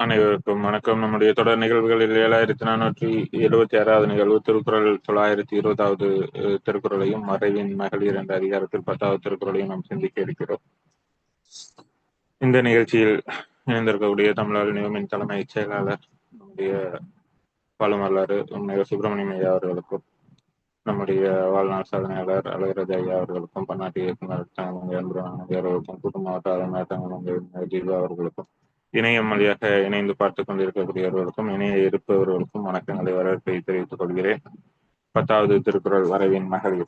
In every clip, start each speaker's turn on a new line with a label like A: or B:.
A: அனைவருக்கும் வணக்கம். நம்முடைய தொடர் நிகழ்வுகளில் ஏழாயிரத்தி நானூற்றி எழுபத்தி ஆறாவது நிகழ்வு திருக்குறள் தொள்ளாயிரத்தி இருபதாவது திருக்குறளையும் மறைவின் மகளிர் என்ற அதிகாரத்தில் பத்தாவது திருக்குறளையும் நாம் சிந்திக்க இருக்கிறோம். இந்த நிகழ்ச்சியில் இணைந்திருக்கக்கூடிய தமிழர் நியமின் தலைமைச் செயலாளர் நம்முடைய பாலுமல்லாறு சுப்பிரமணியம் ஐயா அவர்களுக்கும் நம்முடைய வாழ்நாள் சாதனையாளர் அழகராஜ் ஐயா அவர்களுக்கும் பன்னாட்டு இயக்குநர் தங்கமங்கை அன்புரானந்தி அவர்களுக்கும் கூட்டு மாவட்ட ஆளுநர் தங்கமங்கை ஜீவா அவர்களுக்கும் இணையம் வழியாக இணைந்து பார்த்துக் கொண்டிருக்கக்கூடியவர்களுக்கும் இணைய இருப்பவர்களுக்கும் வணக்கங்களை வரவேற்பை தெரிவித்துக் கொள்கிறேன். பத்தாவது திருக்குறள் வரவின் மகளிர்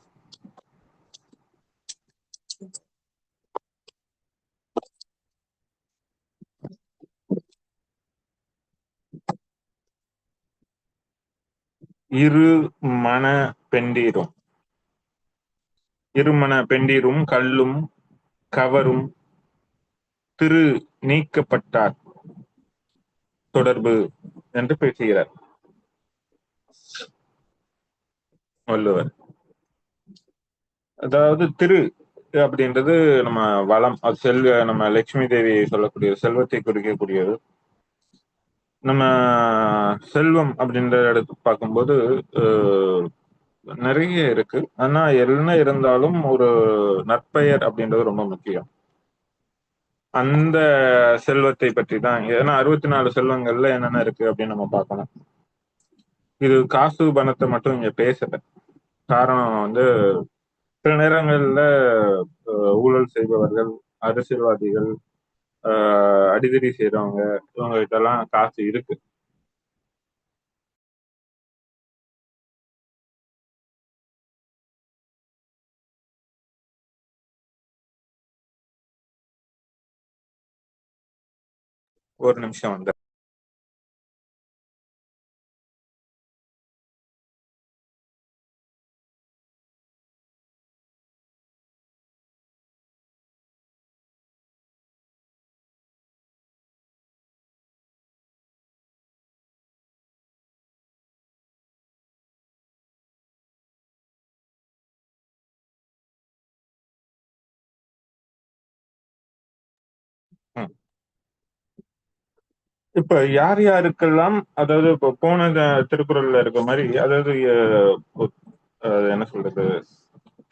A: இரு மன பெண்டீரும். இருமன பெண்டீரும் கல்லும் கவரும் திரு நீக்கப்பட்டார். தொடர்பு என்று பேசுகிறார். வள்ளுவர். அதாவது திரு அப்படின்றது நம்ம வளம் அது செல்வ நம்ம லட்சுமி தேவி சொல்லக்கூடிய செல்வத்தை குறிக்கக்கூடியது. நம்ம செல்வம் அப்படின்ற இடத்து பார்க்கும்போது நிறைய இருக்கு. ஆனா என்ன இருந்தாலும் ஒரு நற்பெயர் அப்படின்றது ரொம்ப முக்கியம். அந்த செல்வத்தை பற்றி தான் ஏன்னா அறுபத்தி நாலு செல்வங்கள்ல என்னென்ன இருக்கு அப்படின்னு நம்ம பார்க்கணும். இது காசு பணத்தை மட்டும் இங்க பேசல. காரணம் வந்து சில நேரங்கள்ல ஊழல் செய்பவர்கள் அரசியல்வாதிகள் அடிதடி செய்யறவங்க இவங்க கிட்ட எல்லாம் காசு இருக்கு. ஒரு நிமிஷம் வந்து ம். இப்ப யார் யாருக்கெல்லாம் அதாவது இப்ப போன திருக்குறள்ல இருக்க மாதிரி அதாவது என்ன சொல்றது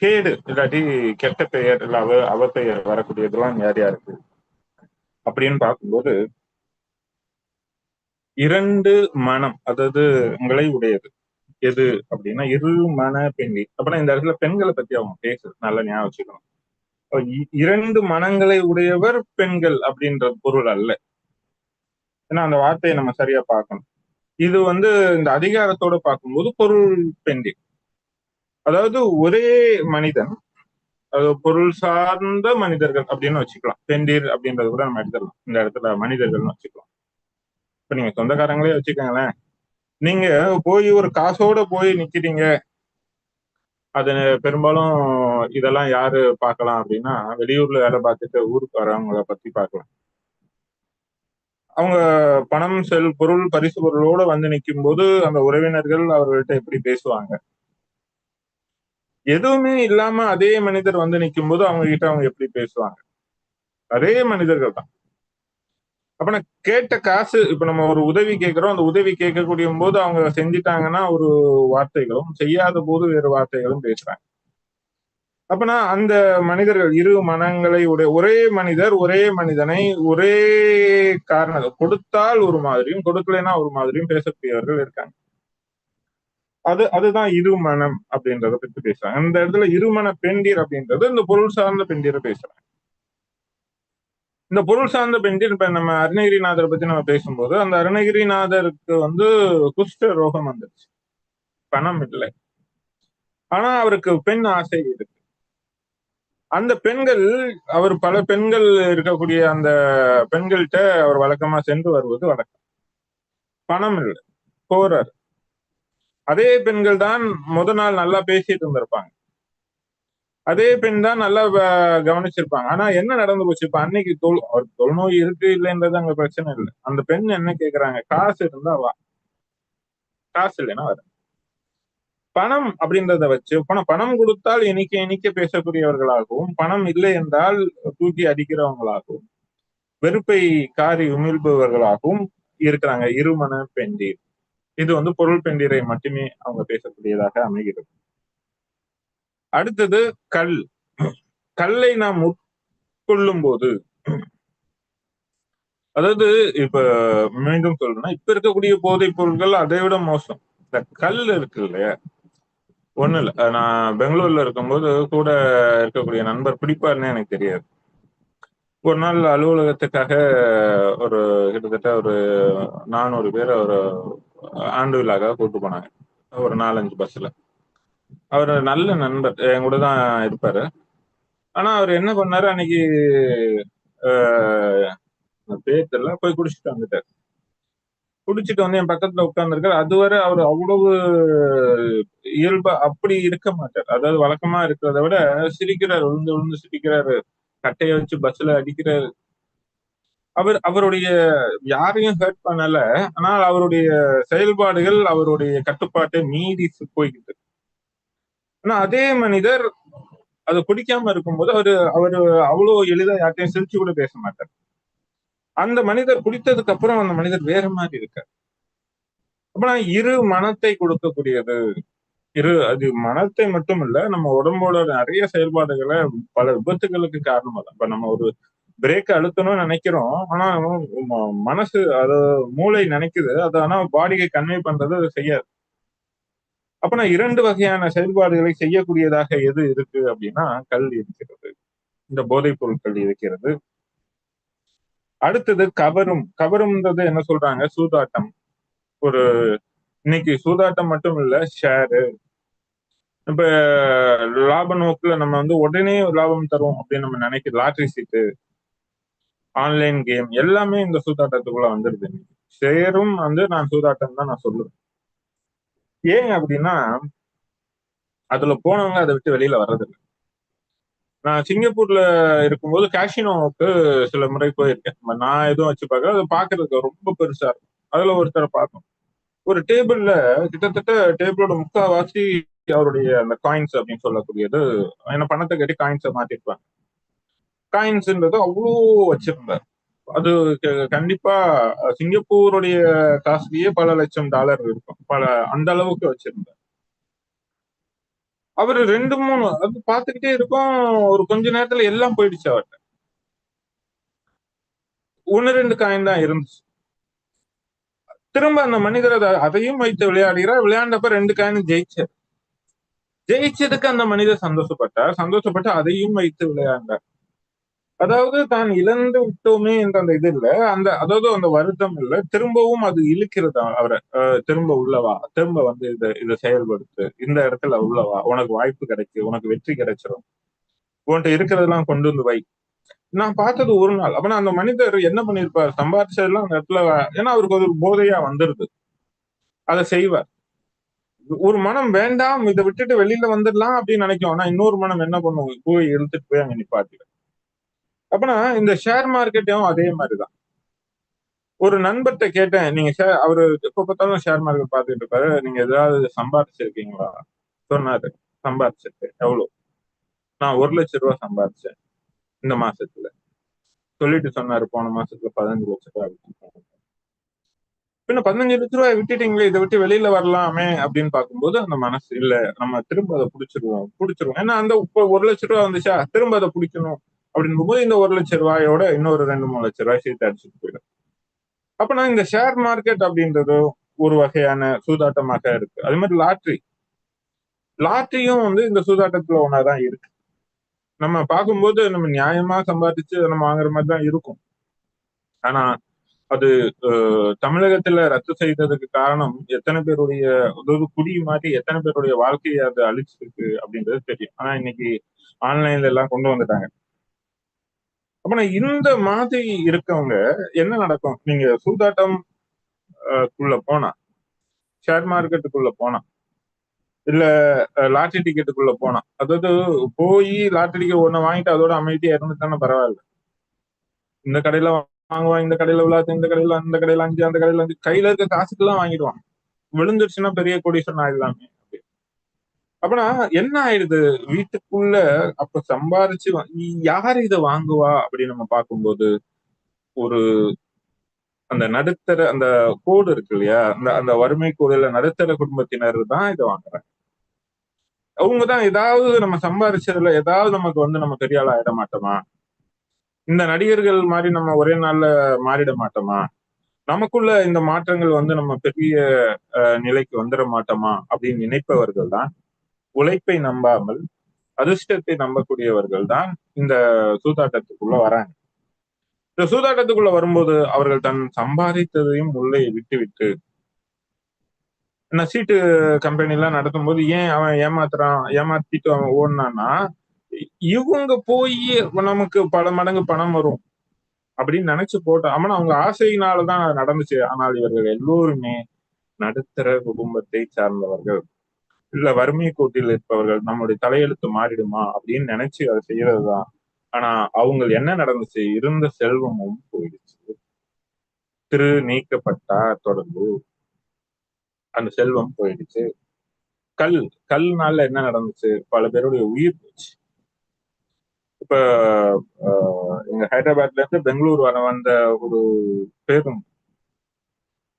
A: கேடு இல்லாட்டி கெட்ட பெயர் இல்ல அவ அவ பெயர் வரக்கூடியதெல்லாம் யார் யாருக்கு? அப்படின்னு பார்க்கும்போது இரண்டு மனம் அதாவது உங்களை உடையது. எது அப்படின்னா இரு மன பெண்ணி அப்படின்னா இந்த இடத்துல பெண்களை பத்தி அவங்க பேசுறது நல்லா ஞாபகம் வச்சுக்கணும். இரண்டு மனங்களை உடையவர் பெண்கள் அப்படின்ற பொருள் அல்ல. ஏன்னா அந்த வார்த்தையை நம்ம சரியா பார்க்கணும். இது வந்து இந்த அதிகாரத்தோட பார்க்கும்போது பொருள் பெண்டி அதாவது ஒரே மனிதன் அது பொருள் சார்ந்த மனிதர்கள் அப்படின்னு வச்சுக்கலாம். பெண்டீர் அப்படின்றது கூட நம்ம எடுத்துடலாம். இந்த இடத்துல மனிதர்கள்னு வச்சுக்கலாம். இப்ப நீங்க சொந்தக்காரங்களே வச்சுக்கோங்களேன். நீங்க போய் ஒரு காசோட போய் நிக்கிறீங்க. அது பெரும்பாலும் இதெல்லாம் யாரு பார்க்கலாம் அப்படின்னா வெளியூர்ல வேலை பார்த்துட்டு ஊருக்கு வரவங்கள பத்தி பார்க்கலாம். அவங்க பணம் செல் பொருள் பரிசு பொருளோட வந்து நிற்கும் போது அந்த உறவினர்கள் அவர்கள்ட்ட எப்படி பேசுவாங்க? எதுவுமே இல்லாம அதே மனிதர் வந்து நிற்கும் போது அவங்க கிட்ட அவங்க எப்படி பேசுவாங்க? அதே மனிதர்கள் தான். அப்ப நான் கேட்ட காசு இப்ப நம்ம ஒரு உதவி கேட்கிறோம் அந்த உதவி கேட்கக்கூடிய போது அவங்க செஞ்சிட்டாங்கன்னா ஒரு வார்த்தைகளும் செய்யாத போது வேறு வார்த்தைகளும் பேசுறாங்க. அப்பனா அந்த மனிதர்கள் இரு மனங்களை உடைய ஒரே மனிதர் ஒரே மனிதனை ஒரே காரணம் கொடுத்தால் ஒரு மாதிரியும் கொடுக்கலைன்னா ஒரு மாதிரியும் பேசக்கூடியவர்கள் இருக்காங்க. அது அதுதான் இருமனம் அப்படின்றத பத்தி பேசுறாங்க. அந்த இடத்துல இருமன பெண்டீர் அப்படின்றது இந்த பொருள் சார்ந்த பெண்டீரை பேசுறாங்க. இந்த பொருள் சார்ந்த பெண்டீர் இப்ப நம்ம அருணகிரிநாதரை பத்தி நம்ம பேசும்போது அந்த அருணகிரிநாதருக்கு வந்து குஷ்ட ரோகம் வந்துருச்சு. பணம் இல்லை. ஆனா அவருக்கு பெண் ஆசை இருக்கு. அந்த பெண்கள் அவர் பல பெண்கள் இருக்கக்கூடிய அந்த பெண்கள்கிட்ட அவர் வழக்கமா சென்று வருவது வழக்கம். பணம் இல்லை போறார் அதே பெண்கள் தான் முத நாள் நல்லா பேசிட்டு இருந்திருப்பாங்க. அதே பெண் தான் நல்லா வ- கவனிச்சிருப்பாங்க. ஆனா என்ன நடந்து போச்சு? இப்ப அன்னைக்கு தொல் அவர் தொழுநோய் இருக்கு இல்லைன்றது அங்க பிரச்சனை இல்லை. அந்த பெண் என்ன கேக்குறாங்க? காசு இருந்தா வா. காசு இல்லைன்னா வர. பணம் அப்படின்றத வச்சு பணம் பணம் கொடுத்தால் இனிக்க இனிக்க பேசக்கூடியவர்களாகவும் பணம் இல்லை என்றால் தூக்கி அடிக்கிறவங்களாகவும் வெறுப்பை காரி உமிழ்பவர்களாகவும் இருக்கிறாங்க. இருமன பெண்டீர். இது வந்து பொருள் பெண்டீரை மட்டுமே அவங்க பேசக்கூடியதாக அமைகிறது. அடுத்தது கல். கல்லை நாம் உட்கொள்ளும் போது அதாவது இப்ப மீண்டும் சொல்லணும்னா இப்ப இருக்கக்கூடிய போதைப் பொருட்கள் அதை விட மோசம். இந்த கல் இருக்கு இல்லையா? ஒண்ணு இல்ல. நான் பெங்களூர்ல இருக்கும்போது கூட இருக்கக்கூடிய நண்பர் பிடிப்பாருன்னு எனக்கு தெரியாது. ஒரு நாள் அலுவலகத்துக்காக ஒரு கிட்டத்தட்ட ஒரு நானூறு பேர் ஒரு ஆண்டு விழாக்காக கூட்டு போனாங்க. ஒரு நாலஞ்சு பஸ்ல அவர் நல்ல நண்பர். என் கூட தான் இருப்பாரு. ஆனா அவர் என்ன பண்ணாரு? அன்னைக்கு பேர் தெரியல. போய் குடிச்சிட்டு வந்துட்டாரு. குடிச்சிட்டு வந்து என் பக்கத்துல உட்கார்ந்துருக்காரு. அதுவரை அவர் அவ்வளவு இயல்பா அப்படி இருக்க மாட்டார். அதாவது வழக்கமா இருக்கிறத விட சிரிக்கிறார் விழுந்து விழுந்து சிரிக்கிறாரு கட்டைய வச்சு பஸ்ல அடிக்கிறாரு. அவர் அவருடைய யாரையும் ஹர்ட் பண்ணல. ஆனால் அவருடைய செயல்பாடுகள் அவருடைய கட்டுப்பாட்டை மீறி போய்கிட்டு ஆனா அதே மனிதர் அது குடிக்காம இருக்கும்போது அவரு அவரு அவ்வளவு எளிதா யார்ட்டையும் சிரிச்சு கூட பேச மாட்டார். அந்த மனிதர் குடித்ததுக்கு அப்புறம் அந்த மனிதர் வேற மாதிரி இருக்கார். அப்ப இரு மனத்தை கொடுக்கக்கூடியது. இரு அது மனத்தை மட்டும் இல்ல நம்ம உடம்போட நிறைய செயல்பாடுகளை பல விபத்துகளுக்கு காரணமா தான் இப்ப நம்ம ஒரு பிரேக் அழுத்தணும்னு நினைக்கிறோம். ஆனா மனசு அது மூளை நினைக்குது. அது ஆனா பாடியை கன்வே பண்றது அது செய்யாது. அப்ப நான் இரண்டு வகையான செயல்பாடுகளை செய்யக்கூடியதாக எது இருக்கு அப்படின்னா கல் இருக்கிறது இந்த போதைப் பொருட்கள் இருக்கிறது அடுத்தது கவரும். கவரும்ன்றது என்ன சொல்றாங்க? சூதாட்டம். ஒரு இன்னைக்கு சூதாட்டம் மட்டும் இல்ல ஷேரு இப்ப லாப நோக்குல நம்ம வந்து உடனே லாபம் தரும் அப்படின்னு நம்ம நினைக்கிற லாட்ரி சீட்டு ஆன்லைன் கேம் எல்லாமே இந்த சூதாட்டத்துக்குள்ள வந்துருது ஷேரும் வந்து நான் சூதாட்டம் தான் நான் சொல்லுவேன். ஏன் அப்படின்னா அதுல போனவங்க அதை விட்டு வெளியில வர்றதில்லை. நான் சிங்கப்பூர்ல இருக்கும்போது கேஷினோவுக்கு சில முறை போயிருக்கேன். நான் எதுவும் வச்சு பார்க்க அதை பாக்குறதுக்கு ரொம்ப பெருசா இருக்கும். அதுல ஒருத்தரை பார்த்தோம். ஒரு டேபிள்ல கிட்டத்தட்ட டேபிளோட முக்காவாசி அவருடைய அந்த காயின்ஸ் அப்படின்னு சொல்லக்கூடியது என்ன பணத்தை கட்டி காயின்ஸை மாத்திருப்பாங்க. காயின்ஸ்ன்றது அவ்வளோ வச்சிருந்தார். அது கண்டிப்பா சிங்கப்பூருடைய காசுலயே பல லட்சம் டாலர் இருக்கும். பல அந்த அளவுக்கு வச்சிருந்தார். அவரு ரெண்டு மூணு அது பார்த்துக்கிட்டே இருக்கும். ஒரு கொஞ்ச நேரத்துல எல்லாம் போயிடுச்சு அவர்கிட்ட ஒன்னு ரெண்டு காயின் தான் இருந்துச்சு. திரும்ப அந்த மனிதர் அதையும் வைத்து விளையாடுகிறார். விளையாண்டப்ப ரெண்டு காயின் ஜெயிச்சார். ஜெயிச்சதுக்கு அந்த மனிதர் சந்தோஷப்பட்டார். சந்தோஷப்பட்டு அதையும் வைத்து விளையாண்டார். அதாவது தான் இழந்து விட்டோமே என்ற அந்த இது இல்ல. அந்த அதாவது அந்த வருத்தம் இல்ல. திரும்பவும் அது இழுக்கிறதா அவரை திரும்ப உள்ளவா? திரும்ப வந்து இதை இதை செயல்படுத்து. இந்த இடத்துல உள்ளவா? உனக்கு வாய்ப்பு கிடைக்கு உனக்கு வெற்றி கிடைச்சிடும் உன்கிட்ட இருக்கிறதெல்லாம் கொண்டு வந்து வை. நான் பார்த்தது ஒரு நாள். அப்பனா அந்த மனிதர் என்ன பண்ணிருப்பார்? சம்பாதிச்சதெல்லாம் அந்த இடத்துல ஏன்னா அவருக்கு ஒரு போதையா வந்துருது. அதை செய்வார். ஒரு மனம் வேண்டாம் இதை விட்டுட்டு வெளியில வந்துடலாம் அப்படின்னு நினைக்கும். ஆனா இன்னொரு மனம் என்ன பண்ணுவோம் போய் இழுத்துட்டு போய் அங்க நிப்பாட்டிடும். அப்பனா இந்த ஷேர் மார்க்கெட்டும் அதே மாதிரிதான். ஒரு நண்பர்கிட்ட கேட்டேன் நீங்க ஷேர் அவரு எப்ப பார்த்தாலும் ஷேர் மார்க்கெட் பார்த்துட்டு இருப்பாரு. நீங்க ஏதாவது சம்பாதிச்சிருக்கீங்களா சொன்னாரு சம்பாதிச்சிருக்கேன் எவ்வளவு நான் ஒரு லட்சம் ரூபாய் சம்பாதிச்சேன் இந்த மாசத்துல. சொல்லிட்டு சொன்னாரு போன மாசத்துல பதினஞ்சு லட்ச ரூபாய் பின்ன பதினஞ்சு லட்ச ரூபாய் விட்டுட்டீங்களே இதை விட்டு வெளியில வரலாமே அப்படின்னு பார்க்கும்போது அந்த மனசு இல்ல நம்ம திரும்ப அதை பிடிச்சிருவோம் பிடிச்சிருவோம். ஏன்னா அந்த இப்போ ஒரு லட்ச ரூபாய் வந்துச்சா திரும்ப அதை பிடிக்கணும். அப்படின்னும் போது இந்த ஒரு லட்சம் ரூபாயோட இன்னொரு ரெண்டு மூணு லட்ச ரூபாய் சேர்த்து அடிச்சுட்டு போயிடும். அப்ப நான் இந்த ஷேர் மார்க்கெட் அப்படின்றது ஒரு வகையான சூதாட்டமாக இருக்கு. அது மாதிரி லாட்ரி லாட்ரியும் வந்து இந்த சூதாட்டத்துல ஒன்னாதான் இருக்கு. நம்ம பார்க்கும்போது நம்ம நியாயமா சம்பாதிச்சு நம்ம வாங்குற மாதிரி தான் இருக்கும். ஆனா அது தமிழகத்துல ரத்து செய்ததுக்கு காரணம் எத்தனை பேருடைய அதாவது குடி மாதிரி எத்தனை பேருடைய வாழ்க்கையை அது அழிச்சிருக்கு அப்படின்றது தெரியும். ஆனா இன்னைக்கு ஆன்லைன்ல எல்லாம் கொண்டு வந்துட்டாங்க. அப்ப இந்த மாதிரி இருக்கவங்க என்ன நடக்கும்? நீங்க சூதாட்டம் குள்ள போனா ஷேர் மார்க்கெட்டுக்குள்ள போனா இல்ல லாட்டரி டிக்கெட்டுக்குள்ள போனா அதாவது போய் லாட்டரி டிக்கெட் ஒண்ணு வாங்கிட்டு அதோட அமைதியா இருந்துட்டானே பரவாயில்ல. இந்த கடையில வாங்குவான் இந்த கடையில விழாத்து இந்த கடையில அந்த கடையில அஞ்சு அந்த கடையில அஞ்சு கையில இருக்க காசுக்கெல்லாம் வாங்கிடுவான். விழுந்துருச்சுன்னா பெரிய கோடீஸ்வரன் ஆயிடலாமே. அப்பனா என்ன ஆயிடுது? வீட்டுக்குள்ள அப்ப சம்பாரிச்சு யார் இதை வாங்குவா? அப்படின்னு நம்ம பார்க்கும்போது ஒரு அந்த நடுத்தர அந்த கோடு இருக்கு இல்லையா? அந்த அந்த வறுமை கோடுல நடுத்தர குடும்பத்தினர் தான் இதை வாங்குறாங்க. அவங்கதான் ஏதாவது நம்ம சம்பாதிச்சதுல ஏதாவது நமக்கு வந்து நம்ம பெரிய ஆள் ஆயிட மாட்டோமா? இந்த நடிகர்கள் மாதிரி நம்ம ஒரே நாள்ல மாறிட மாட்டோமா? நமக்குள்ள இந்த மாற்றங்கள் வந்து நம்ம பெரிய நிலைக்கு வந்துட மாட்டோமா? அப்படின்னு நினைப்பவர்கள் தான் உழைப்பை நம்பாமல் அதிர்ஷ்டத்தை நம்பக்கூடியவர்கள் தான் இந்த சூதாட்டத்துக்குள்ள வராங்க. இந்த சூதாட்டத்துக்குள்ள வரும்போது அவர்கள் தன் சம்பாதித்ததையும் உள்ளே விட்டு விட்டு என்ன சீட்டு கம்பெனி எல்லாம் நடத்தும் போது ஏன் அவன் ஏமாத்துறான் ஏமாத்திட்டு அவன் ஓடினான்னா இவங்க போய் நமக்கு பல மடங்கு பணம் வரும் அப்படின்னு நினைச்சு போட்ட ஆனா அவங்க ஆசையினாலதான் நடந்துச்சு. ஆனால் இவர்கள் எல்லோருமே நடுத்தர குடும்பத்தை சார்ந்தவர்கள். இல்ல வறுமை கோட்டில் இருப்பவர்கள் நம்முடைய தலையெழுத்து மாறிடுமா அப்படின்னு நினைச்சு அதை செய்யறதுதான். ஆனா அவங்க என்ன நடந்துச்சு? இருந்த செல்வமும் போயிடுச்சு. திரு நீக்கப்பட்டார் தொடர்பு. அந்த செல்வம் போயிடுச்சு. கல் கல்னால என்ன நடந்துச்சு? பல பேருடைய உயிர் போச்சு. இப்ப எங்க ஹைதராபாத்ல இருந்து பெங்களூர் வர வந்த ஒரு பேருந்து.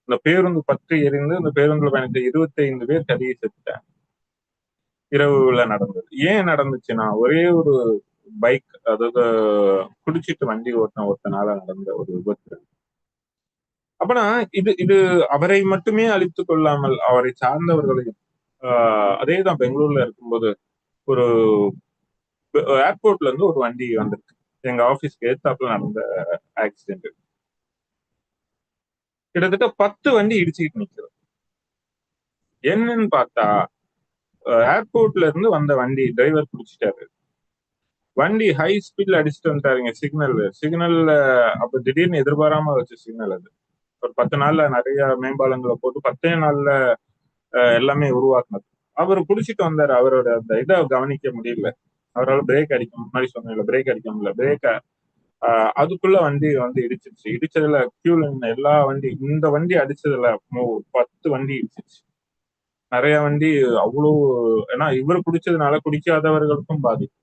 A: இந்த பேருந்து பற்றி எரிந்து இந்த பேருந்துல பயணித்த இருபத்தி ஐந்து பேர் கதையை செத்துட்டாங்க. இரவுல நடந்தது. ஏன் நடந்துச்சுன்னா ஒரே ஒரு பைக் அதாவது குடிச்சிட்டு வண்டி ஓட்டின ஒருத்தனால நடந்த ஒரு விபத்து. அப்பனா இது இது அவரை மட்டுமே அழித்து கொள்ளாமல் அவரை சார்ந்தவர்களையும் அதே தான் பெங்களூர்ல இருக்கும்போது ஒரு ஏர்போர்ட்ல இருந்து ஒரு வண்டி வந்திருக்கு. எங்க ஆபீஸ்க்கு ஏத்தாப்புல நடந்த ஆக்சிடென்ட் கிட்டத்தட்ட பத்து வண்டி இடிச்சுக்கிட்டு நிக்கிறது என்னன்னு பார்த்தா ஏர்போர்ட்ல இருந்து வந்த வண்டி டிரைவர் பிடிச்சிட்டாரு. வண்டி ஹை ஸ்பீட்ல அடிச்சுட்டு வந்துட்டாருங்க சிக்னல் சிக்னல்ல அப்ப திடீர்னு எதிர்பாராம வச்ச சிக்னல் அது. ஒரு பத்து நாள்ல நிறைய மேம்பாலங்களை போட்டு பத்தே நாள்ல எல்லாமே உருவாக்குனது. அவர் குடிச்சிட்டு வந்தாரு அவரோட அந்த இதை கவனிக்க முடியல. அவரால் பிரேக் அடிக்க முன்னாடி சொன்ன பிரேக் அடிக்க முடியல. பிரேக்க அதுக்குள்ள வண்டி வந்து இடிச்சிருச்சு. இடிச்சதுல கியூல எல்லா வண்டி இந்த வண்டி அடிச்சதுல பத்து வண்டி இடிச்சிருச்சு. நிறைய வண்டி அவ்வளோ ஏன்னா இவர் குடிச்சதுனால குடிக்காதவர்களுக்கும் பாதிப்பு.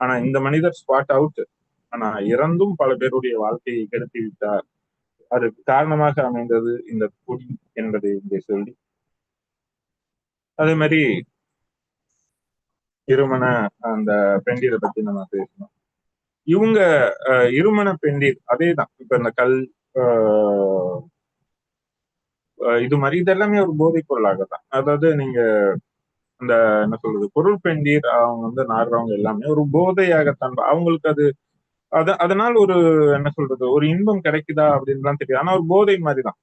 A: ஆனா இந்த மனிதர் ஸ்பாட் அவுட் ஆனா இறந்தும் பல பேருடைய வாழ்க்கையை கெடுத்து விட்டார். அதுக்கு காரணமாக அமைந்தது இந்த குடி என்பதை இங்கே சொல்லி. அதே மாதிரி இருமண அந்த பெண்டீரை பத்தி நம்ம பேசணும். இவங்க இருமண பெண்டீர் அதே தான் இப்ப இந்த கல் இது மாதிரி இது எல்லாமே ஒரு போதைப் பொருளாக தான் அதாவது நீங்க அந்த என்ன சொல்றது பொருள் பெண்டீர் அவங்க வந்து நாடுறவங்க எல்லாமே ஒரு போதையாகத்தான். அவங்களுக்கு அது அத அதனால் ஒரு என்ன சொல்றது ஒரு இன்பம் கிடைக்குதா அப்படின்லாம் தெரியாது. ஆனா ஒரு போதை மாதிரி தான்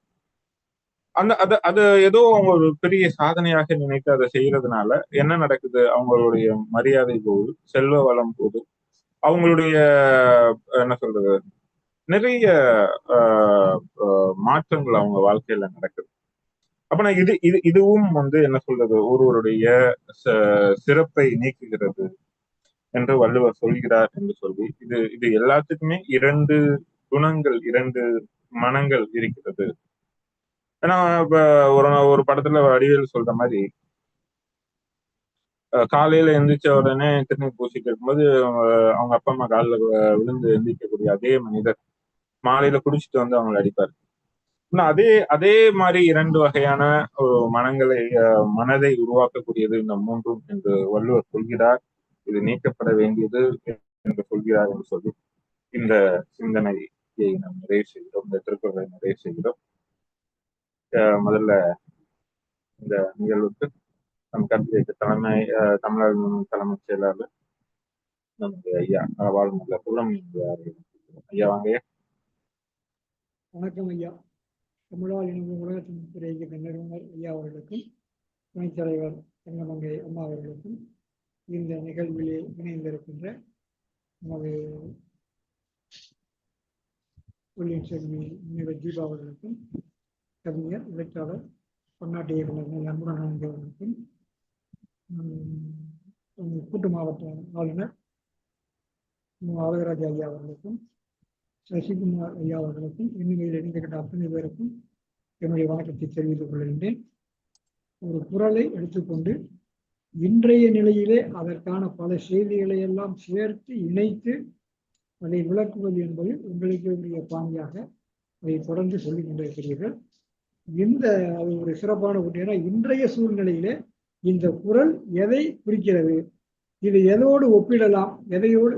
A: அந்த அத அது ஏதோ அவங்க ஒரு பெரிய சாதனையாக நினைத்து அதை செய்யறதுனால என்ன நடக்குது? அவங்களுடைய மரியாதை போகுது செல்வ வளம் போகுது அவங்களுடைய என்ன சொல்றது நிறைய மாற்றங்கள் அவங்க வாழ்க்கையில நடக்குது. அப்ப இது இது இதுவும் வந்து என்ன சொல்றது? ஒருவருடைய சிறப்பை நீக்குகிறது என்று வள்ளுவர் சொல்கிறார் என்று சொல்லி இது இது எல்லாத்துக்குமே இரண்டு குணங்கள் இரண்டு மனங்கள் இருக்கிறது. ஏன்னா இப்ப ஒரு ஒரு படத்துல வடிவேல் சொல்ற மாதிரி காலையில எந்திரிச்ச உடனே திருநீர் பூசிட்டு இருக்கும்போது அவங்க அப்பா அம்மா காலில் விழுந்து எந்திரிக்கக்கூடிய அதே மனிதர். மாலையில குடிச்சிட்டு வந்து அவங்களை அடிப்பார். அதே அதே மாதிரி இரண்டு வகையான மனங்களை மனதை உருவாக்கக்கூடியது இந்த மூன்றும் என்று வள்ளுவர் சொல்கிறார். இது நீக்கப்பட வேண்டியது என்று சொல்கிறார் என்று சொல்லி இந்த சிந்தனையை நாம் நிறைவு செய்கிறோம். இந்த திருக்குறளை நிறைவு செய்கிறோம். முதல்ல இந்த நிகழ்வுக்கு நம் கருத்து தலைமை தமிழக தலைமைச் செயலாளர் நமது ஐயா வாழ்முள்ள குளம் ஐயா வாங்க
B: வணக்கம் ஐயா. தமிழால் இணைந்த உலகத்தின் துறை நிறுவனர் ஐயா அவர்களுக்கும் துணைத் தலைவர் தங்கமங்கை அம்மா அவர்களுக்கும் இந்த நிகழ்விலே இணைந்திருக்கின்ற நமது உள்ளின் செல்வி முனைவர் தீபா அவர்களுக்கும் கவிஞர் எழுத்தாளர் பன்னாட்டு இயக்குநர் அன்புடன் அவர்களுக்கும் கூட்டு மாவட்ட ஆளுநர் அழகராஜ் ஐயா அவர்களுக்கும் சசிகுமார் ஐயா அவர்களுக்கும் இன்னும் இணைந்திருக்கின்ற அத்தனை பேருக்கும் என்னுடைய வணக்கத்தை தெரிவித்துக் கொள்கின்றேன். ஒரு குரலை எடுத்துக்கொண்டு இன்றைய நிலையிலே அதற்கான பல செய்திகளை எல்லாம் சேர்த்து இணைத்து அதை விளக்குவது என்பது உங்களுக்கு உரிய பாங்கியாக அதை தொடர்ந்து சொல்லிக் கொண்டிருக்கிறீர்கள் இந்த அது ஒரு சிறப்பான ஒன்று ஏன்னா இன்றைய சூழ்நிலையிலே இந்த குரல் எதை குறிக்கிறது? இது எதோடு ஒப்பிடலாம்? எதையோடு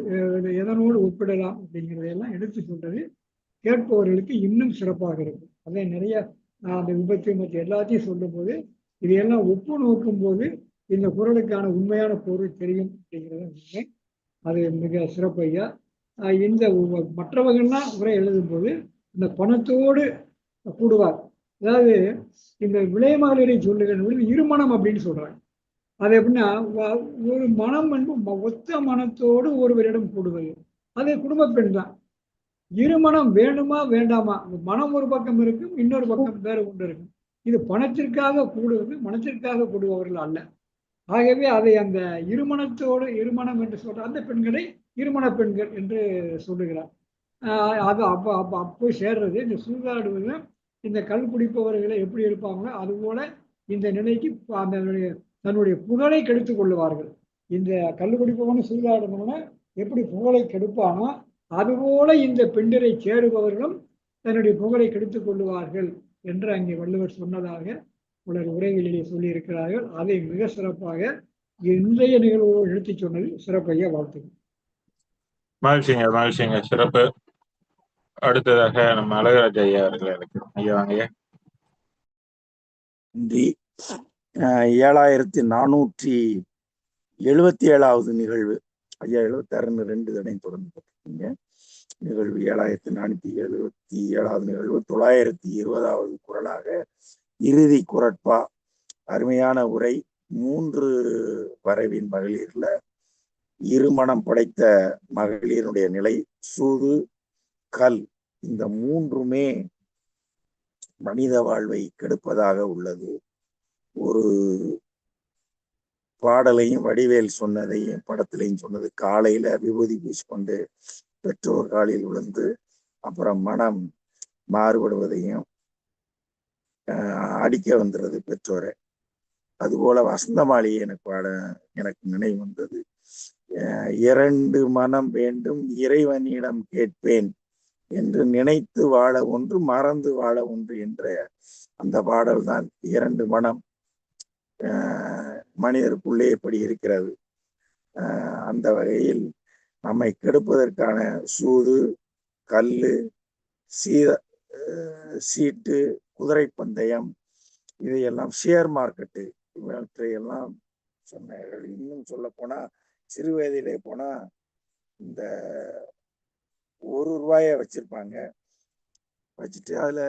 B: எதனோடு ஒப்பிடலாம்? அப்படிங்கிறதையெல்லாம் எடுத்து சொல்றது கேட்பவர்களுக்கு இன்னும் சிறப்பாக இருக்கும். அதே நிறைய நான் அந்த விபத்து மற்ற எல்லாத்தையும் சொல்லும்போது இதையெல்லாம் ஒப்பு நோக்கும் போது இந்த குரலுக்கான உண்மையான பொருள் தெரியும் அப்படிங்கிறத உண்மை அது மிக சிறப்பையா இந்த மற்றவர்கள்லாம் உரை எழுதும்போது இந்த பணத்தோடு கூடுவார். அதாவது இந்த விளையமகளிரை சொல்லுகிற இருமணம் அப்படின்னு சொல்றாங்க. அது எப்படின்னா ஒரு மனம் என்று ம- ஒத்த மனத்தோடு ஒருவரிடம் கூடுவது. அது குடும்ப பெண் தான் இருமணம் வேணுமா வேண்டாமா? மனம் ஒரு பக்கம் இருக்கும் இன்னொரு பக்கம் வேற ஒன்று இருக்கும். இது பணத்திற்காக கூடுவது மனத்திற்காக கூடுபவர்கள் அல்ல. ஆகவே அதை அந்த இருமணத்தோடு இருமணம் என்று சொல்ற அந்த பெண்களை இருமண பெண்கள் என்று சொல்லுகிறார். ஆஹ் அது அப்போ அப்போ அப்போ சேர்றது இந்த சூதாடுவது இந்த கல் குடிப்பவர்களை எப்படி இருப்பாங்களோ அதுபோல இந்த நிலைக்கு அந்த தன்னுடைய புகழை கெடுத்துக் கொள்ளுவார்கள். இந்த கல் குடிப்பவன் சூதாடுனவன எப்படி புகழை கெடுப்பானோ அதுபோல இந்த பெண்டிரை சேருபவர்களும் தன்னுடைய புகழை கெடுத்துக் கொள்ளுவார்கள் என்று அங்கே வள்ளுவர் சொன்னதாக உலக உரைகளிலே சொல்லியிருக்கிறார்கள். அதை மிக சிறப்பாக இன்றைய நிகழ்வோடு எடுத்துச் சொன்னது சிறப்பையா வாழ்த்துக்கள்.
A: மகிழ்ச்சிங்க மகிழ்ச்சிங்க. சிறப்பு. அடுத்ததாக நம்ம அழகராஜ் ஐயா அவர்களை அழைக்கிறோம். ஐயா வாங்க.
C: நன்றி. ஏழாயிரத்தி நானூற்றி எழுபத்தி ஏழாவது நிகழ்வு. ஐயா எழுபத்தாறுன்னு ரெண்டு தடையும் தொடர்ந்து பார்த்துருக்கீங்க நிகழ்வு ஏழாயிரத்தி நானூற்றி எழுபத்தி ஏழாவது நிகழ்வு. தொள்ளாயிரத்தி இருபதாவது குரலாக இறுதி குரட்பா அருமையான உரை மூன்று வரவின் மகளிர்ல இருமணம் படைத்த மகளிருடைய நிலை சூது கல் இந்த மூன்றுமே மனித வாழ்வை கெடுப்பதாக உள்ளது. ஒரு பாடலையும் வடிவேல் சொன்னதையும் படத்திலையும் சொன்னது. காலையில விபூதி பூசிக்கொண்டு பெற்றோர் காலில் விழுந்து அப்புறம் மனம் மாறுபடுவதையும் அடிக்க வந்துடுறது பெற்றோரை. அதுபோல வசந்தமாளி எனக்கு பாட எனக்கு நினைவு வந்தது. இரண்டு மனம் வேண்டும் இறைவனிடம் கேட்பேன் என்று நினைத்து வாழ ஒன்று மறந்து வாழ ஒன்று என்ற அந்த பாடல் தான் இரண்டு மனம். மனிதருக்குள்ளே எப்படி இருக்கிறது? அந்த வகையில் நம்மை கெடுப்பதற்கான சூது கல் சீத சீட்டு குதிரை பந்தயம் இதையெல்லாம் ஷேர் மார்க்கெட்டு இவற்றையெல்லாம் சொன்னார்கள். இன்னும் சொல்ல போனா சிறு வயதிலே போனா இந்த ஒரு ரூபாய வச்சிருப்பாங்க. வச்சுட்டு அதுல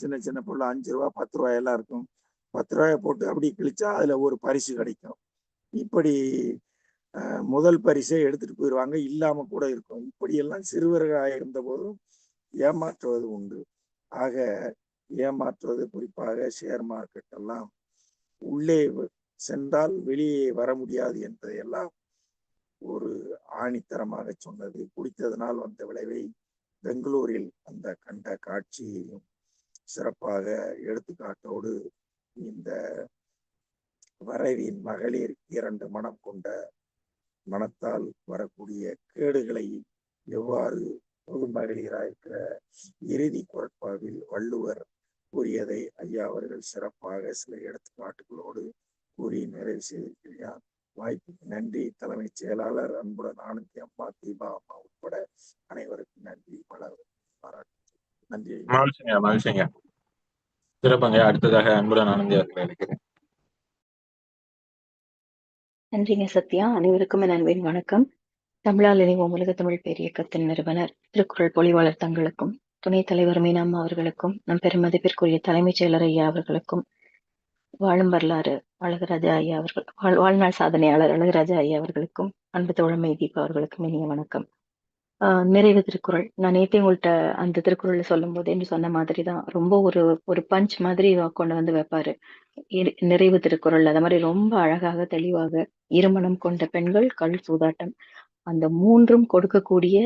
C: சின்ன சின்ன பொருள் அஞ்சு ரூபா பத்து ரூபாயெல்லாம் இருக்கும். பத்து ரூபாயை போட்டு அப்படி கிழிச்சா அதுல ஒரு பரிசு கிடைக்கும். இப்படி அஹ், முதல் பரிசை எடுத்துட்டு போயிடுவாங்க இல்லாம கூட இருக்கும். இப்படியெல்லாம் சிறுவர்களாக இருந்த போதும் ஏமாற்றுவது உண்டு. ஆக ஏமாற்றுவது குறிப்பாக ஷேர் மார்க்கெட் எல்லாம் உள்ளே சென்றால் வெளியே வர முடியாது என்பதையெல்லாம் ஒரு ஆணித்தரமாக சொன்னது. குடித்ததனால் வந்த விளைவை பெங்களூரில் அந்த கண்ட காட்சியையும் சிறப்பாக எடுத்துக்காட்டோடு இந்த வரவின் மகளிர் இரண்டு மனம் கொண்ட மனத்தால் வரக்கூடிய கேடுகளை எவ்வாறு பொது மகளிராயிருக்கிற இறுதி குரட்பாவில் வள்ளுவர் கூறியதை ஐயா அவர்கள் சிறப்பாக சில எடுத்துக்காட்டுகளோடு கூறி நிறைவு செய்திருக்கிறார் வாய்ப்புக்கு நன்றி. தலைமைச் செயலாளர் அன்புடன் ஆனந்தி அம்மா தீபா அம்மா உட்பட அனைவருக்கும் நன்றி. வளர் பாராட்டு. நன்றி
A: மகிழ்ச்சிங்க மகிழ்ச்சிங்க. சிறப்பாங்க. அடுத்ததாக அன்புடன் ஆனந்தி அவர்களை அழைக்கிறேன்.
D: நன்றிங்க சத்யா. அனைவருக்கும் என் அன்பின் வணக்கம். தமிழால் இணைவோம் உலக தமிழ் பேரியக்கத்தின் நிறுவனர் திருக்குறள் பொழிவாளர் தங்களுக்கும் துணைத் தலைவர் மீனாம்மா அவர்களுக்கும் நம் பெருமதிப்பிற்குரிய தலைமைச் செயலர் ஐயா அவர்களுக்கும் வாழும் வரலாறு அழகராஜா ஐயா அவர்கள் வாழ்- வாழ்நாள் சாதனையாளர் அழகராஜா ஐயா அவர்களுக்கும் அன்பு தோழமை தீபா அவர்களுக்கும் இனிய வணக்கம். நிறைவு திருக்குறள். நான் நேத்தே உங்கள்கிட்ட அந்த திருக்குறள் சொல்லும் போது என்று சொன்ன மாதிரி தான் ரொம்ப ஒரு ஒரு பஞ்ச் மாதிரி கொண்டு வந்து வைப்பாரு. நிறைவு திருக்குறள் அது மாதிரி ரொம்ப அழகாக தெளிவாக இருமணம் கொண்ட பெண்கள் கல் சூதாட்டம். அந்த மூன்றும் கொடுக்கக்கூடிய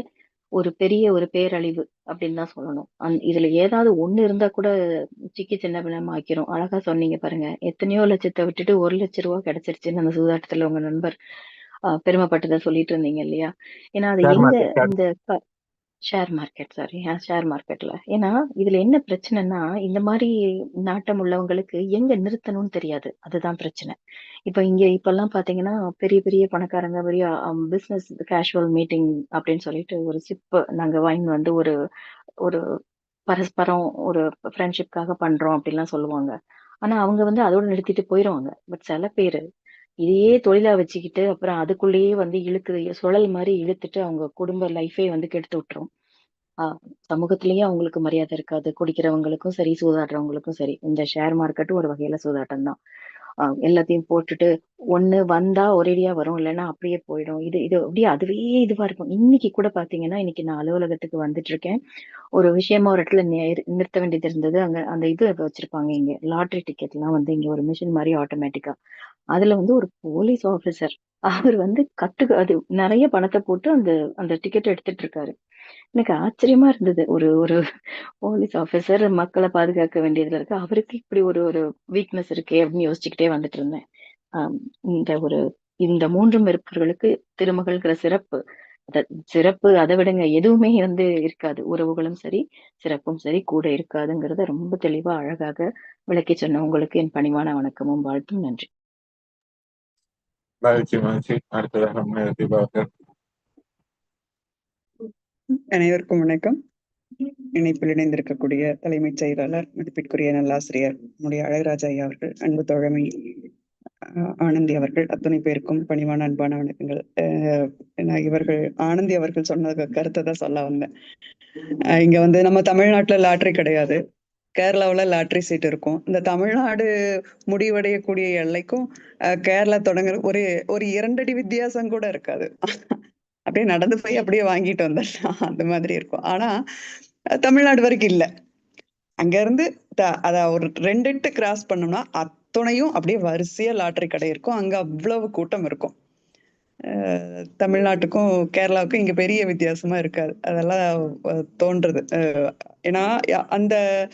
D: ஒரு பெரிய ஒரு பேரழிவு அப்படின்னு தான் சொல்லணும். அந் இதுல ஏதாவது ஒண்ணு இருந்தா கூட சிக்கி சின்ன பின்னமா ஆக்கிரும். அழகா சொன்னீங்க பாருங்க. எத்தனையோ லட்சத்தை விட்டுட்டு ஒரு லட்ச ரூபா கிடைச்சிருச்சுன்னு அந்த சூதாட்டத்துல உங்க நண்பர் பெருமைப்பட்டதை சொல்லிட்டு இருந்தீங்க இல்லையா? ஏன்னா அது எங்க இந்த ஷேர் மார்க்கெட் சாரி ஷேர் மார்க்கெட்ல ஏன்னா இதுல என்ன பிரச்சனைன்னா இந்த மாதிரி நாட்டம் உள்ளவங்களுக்கு எங்க நிறுத்தணும்னு தெரியாது. அதுதான் பிரச்சனை. இப்ப இங்க இப்பெல்லாம் பாத்தீங்கன்னா பெரிய பெரிய பணக்காரங்க பெரிய பிசினஸ் கேஷுவல் மீட்டிங் அப்படின்னு சொல்லிட்டு ஒரு சிப் நாங்க வாங்கி வந்து ஒரு ஒரு பரஸ்பரம் ஒரு ஃப்ரெண்ட்ஷிப்காக பண்றோம் அப்படிலாம் சொல்லுவாங்க. ஆனா அவங்க வந்து அதோட நிறுத்திட்டு போயிடுவாங்க பட் சில பேரு இதையே தொழிலா வச்சுக்கிட்டு அப்புறம் அதுக்குள்ளேயே வந்து இழுக்குது. சுழல் மாதிரி இழுத்துட்டு அவங்க குடும்ப லைஃபே வந்து கெடுத்து விட்டுரும். ஆஹ் சமூகத்திலேயே அவங்களுக்கு மரியாதை இருக்காது. குடிக்கிறவங்களுக்கும் சரி சூதாடுறவங்களுக்கும் சரி. இந்த ஷேர் மார்க்கெட்டும் ஒரு வகையில சூதாட்டம் தான். எல்லாத்தையும் போட்டுட்டு ஒண்ணு வந்தா ஒரேடியா வரும். இல்லைன்னா அப்படியே போயிடும். இது இது அப்படியே அதுவே இதுவா இருக்கும். இன்னைக்கு கூட பாத்தீங்கன்னா இன்னைக்கு நான் அலுவலகத்துக்கு வந்துட்டு இருக்கேன் ஒரு விஷயமா ஒரு இடத்துல நிறுத்த வேண்டியது இருந்தது. அங்க அந்த இது வச்சிருப்பாங்க இங்க. லாட்ரி டிக்கெட் எல்லாம் வந்து இங்க ஒரு மிஷின் மாதிரி ஆட்டோமேட்டிக்கா அதுல வந்து ஒரு போலீஸ் ஆபீசர் அவர் வந்து கட்டு அது நிறைய பணத்தை போட்டு அந்த அந்த டிக்கெட் எடுத்துட்டு இருக்காரு. எனக்கு ஆச்சரியமா இருந்தது. ஒரு ஒரு போலீஸ் ஆபீசர் மக்களை பாதுகாக்க வேண்டியதுல இருக்கு. அவருக்கு இப்படி ஒரு ஒரு வீக்னஸ் இருக்கே அப்படின்னு யோசிச்சுக்கிட்டே வந்துட்டு இருந்தேன். இந்த ஒரு இந்த மூன்றும் இருப்பவர்களுக்கு திருமகள்ங்கிற சிறப்பு. சிறப்பு அதை விடுங்க. எதுவுமே வந்து இருக்காது. உறவுகளும் சரி சிறப்பும் சரி கூட இருக்காதுங்கிறத ரொம்ப தெளிவா அழகாக விளக்கி சொன்ன உங்களுக்கு என் பணிவான வணக்கமும் வாழ்த்தும் நன்றி.
A: மகிழ்ச்சி மகிழ்ச்சி அடுத்ததாக தீபா
E: அனைவருக்கும் வணக்கம். இணைப்பில் இணைந்திருக்கக்கூடிய தலைமைச் செயலாளர் மதிப்பிற்குரிய நல்லாசிரியர் நம்முடைய அழகராஜா ஐயா அவர்கள் அன்பு தோழமை ஆனந்தி அவர்கள் அத்தனை பேருக்கும் பணிவான அன்பான வணக்கங்கள். நான் இவர்கள் ஆனந்தி அவர்கள் சொன்ன கருத்தை தான் சொல்ல வந்தேன். இங்க வந்து நம்ம தமிழ்நாட்டுல லாட்ரி கிடையாது. கேரளாவுல லாட்ரி சீட் இருக்கும். இந்த தமிழ்நாடு முடிவடையக்கூடிய எல்லைக்கும் கேரளா தொடங்குற ஒரு ஒரு இரண்டடி வித்தியாசம் கூட இருக்காது. அப்படியே நடந்து போய் அப்படியே வாங்கிட்டு வந்துடலாம். அந்த மாதிரி இருக்கும். ஆனா தமிழ்நாடு வரைக்கும் இல்ல. அங்க இருந்து அத ஒரு ரெண்டு எட்டு கிராஸ் பண்ணோம்னா அத்துணையும் அப்படியே வரிசையா லாட்ரி கடை இருக்கும். அங்க அவ்வளவு கூட்டம் இருக்கும். தமிழ்நாட்டுக்கும் கேரளாவுக்கும் இங்க பெரிய வித்தியாசமா இருக்காது. அதெல்லாம் தோன்றுது. அஹ் ஏன்னா அந்த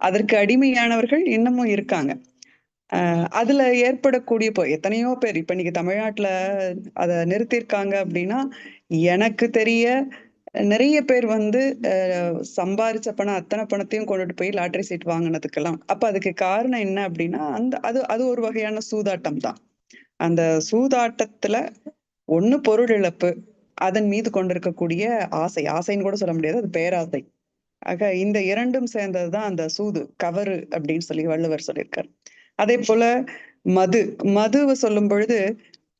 E: அதற்கு அடிமையானவர்கள் இன்னமும் இருக்காங்க. அதுல ஏற்படக்கூடிய இப்போ எத்தனையோ பேர் இப்ப நீங்க தமிழ்நாட்டுல அதை நிறுத்தியிருக்காங்க அப்படின்னா எனக்கு தெரிய நிறைய பேர் வந்து சம்பாரிச்ச பணம் அத்தனை பணத்தையும் கொண்டுட்டு போய் லாட்டரி சீட் வாங்கினதுக்கெல்லாம். அப்ப அதுக்கு காரணம் என்ன அப்படின்னா அந்த அது அது ஒரு வகையான சூதாட்டம் தான். அந்த சூதாட்டத்துல ஒண்ணு பொருள் இழப்பு அதன் மீது கொண்டிருக்கக்கூடிய ஆசை ஆசைன்னு கூட சொல்ல முடியாது அது பேராசை. ஆக இந்த இரண்டும் சேர்ந்ததுதான் அந்த சூது கவறு அப்படின்னு சொல்லி வள்ளுவர் சொல்லியிருக்காரு. அதே போல மது மதுவை சொல்லும் பொழுது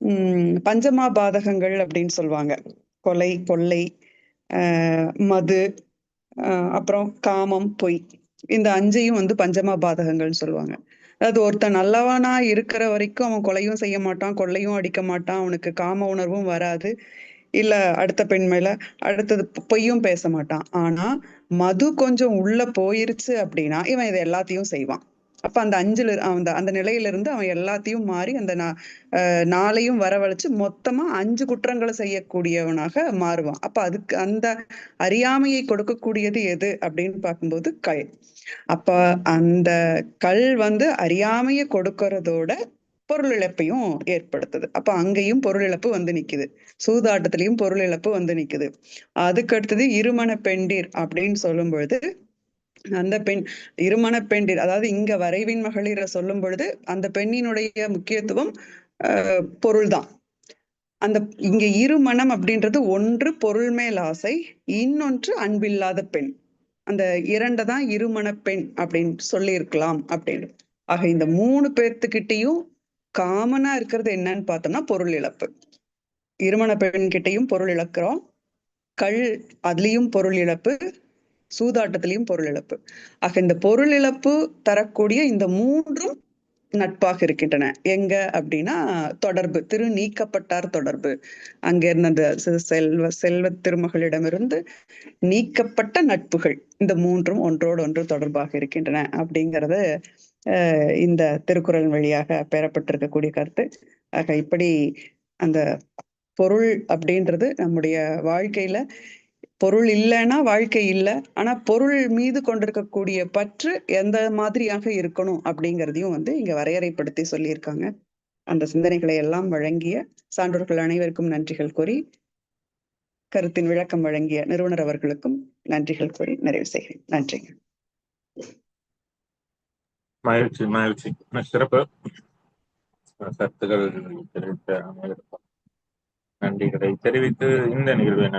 E: உம் பஞ்சமா பாதகங்கள் அப்படின்னு சொல்லுவாங்க. கொலை கொள்ளை ஆஹ் மது அப்புறம் காமம் பொய். இந்த அஞ்சையும் வந்து பஞ்சமா பாதகங்கள்னு சொல்லுவாங்க. அதாவது ஒருத்தன் நல்லவனா இருக்கிற வரைக்கும் அவன் கொலையும் செய்ய மாட்டான் கொள்ளையும் அடிக்க மாட்டான் அவனுக்கு காம உணர்வும் வராது. இல்ல அடுத்த பெண் மேல அடுத்தது பொய்யும் பேச மாட்டான். ஆனா மது கொஞ்சம் உள்ள போயிருச்சு அப்படின்னா இவன் இது எல்லாத்தையும் செய்வான். அப்ப அந்த அஞ்சுல இரு- அந்த அந்த நிலையில இருந்து அவன் எல்லாத்தையும் மாறி அந்த நா- நாளையும் வரவழைச்சு மொத்தமா அஞ்சு குற்றங்களை செய்யக்கூடியவனாக மாறுவான். அப்ப அதுக்கு அந்த அறியாமையை கொடுக்கக்கூடியது எது அப்படின்னு பார்க்கும்போது கல். அப்ப அந்த கல் வந்து அறியாமையை கொடுக்கறதோட பொருள் இழப்பையும் ஏற்படுத்துது. அப்ப அங்கேயும் பொருள் இழப்பு வந்து நிக்குது. சூதாட்டத்திலையும் பொருள் இழப்பு வந்து நிக்குது. அதுக்கடுத்தது இருமண பெண்டீர் அப்படின்னு சொல்லும் பொழுது அந்த பெண் இருமண பெண்டீர் அதாவது இங்க வரைவின் மகளிர சொல்லும் பொழுது அந்த பெண்ணினுடைய முக்கியத்துவம் பொருள்தான். அந்த இங்க இருமணம் அப்படின்றது ஒன்று பொருள் மேல் ஆசை இன்னொன்று அன்பில்லாத பெண். அந்த இரண்டை தான் இருமண பெண் அப்படின்னு சொல்லியிருக்கலாம் அப்படின்னு. ஆக இந்த மூணு பேர்த்துக்கிட்டையும் காமனா இருக்கிறது என்னன்னு பார்த்தோம்னா பொருள் இழப்பு. இருமண பெண்கிட்டையும் பொருள் இழக்கிறோம். கள் அதுலயும் பொருள் இழப்பு. சூதாட்டத்திலையும் பொருள் இழப்பு. ஆக இந்த பொருள் இழப்பு தரக்கூடிய இந்த மூன்றும் நட்பாக இருக்கின்றன. எங்க அப்படின்னா தொடர்பு திரு நீக்கப்பட்டார் தொடர்பு. அங்க இருந்த அந்த செல்வ செல்வ திருமகளிடமிருந்து நீக்கப்பட்ட நட்புகள் இந்த மூன்றும் ஒன்றோடு ஒன்று தொடர்பாக இருக்கின்றன அப்படிங்கறத இந்த திருக்குறள் வழியாக பெறப்பட்டிருக்கக்கூடிய கருத்து. ஆக இப்படி அந்த பொருள் அப்படின்றது நம்முடைய வாழ்க்கையில பொருள் இல்லைன்னா வாழ்க்கை இல்லை. ஆனா பொருள் மீது கொண்டிருக்கக்கூடிய பற்று எந்த மாதிரியாக இருக்கணும் அப்படிங்கிறதையும் வந்து இங்க வரையறைப்படுத்தி சொல்லியிருக்காங்க. அந்த சிந்தனைகளை எல்லாம் வழங்கிய சான்றோர்கள் அனைவருக்கும் நன்றிகள் கூறி கருத்தின் விளக்கம் வழங்கிய நிறுவனர் அவர்களுக்கும் நன்றிகள் கூறி நிறைவு செய்கிறேன். நன்றிங்க.
A: மகிழ்ச்சி மகிழ்ச்சி சிறப்பு கருத்துக்கள் தெரிவித்த அனைவருக்கும் நன்றிகளை தெரிவித்து இந்த நிகழ்வை நான்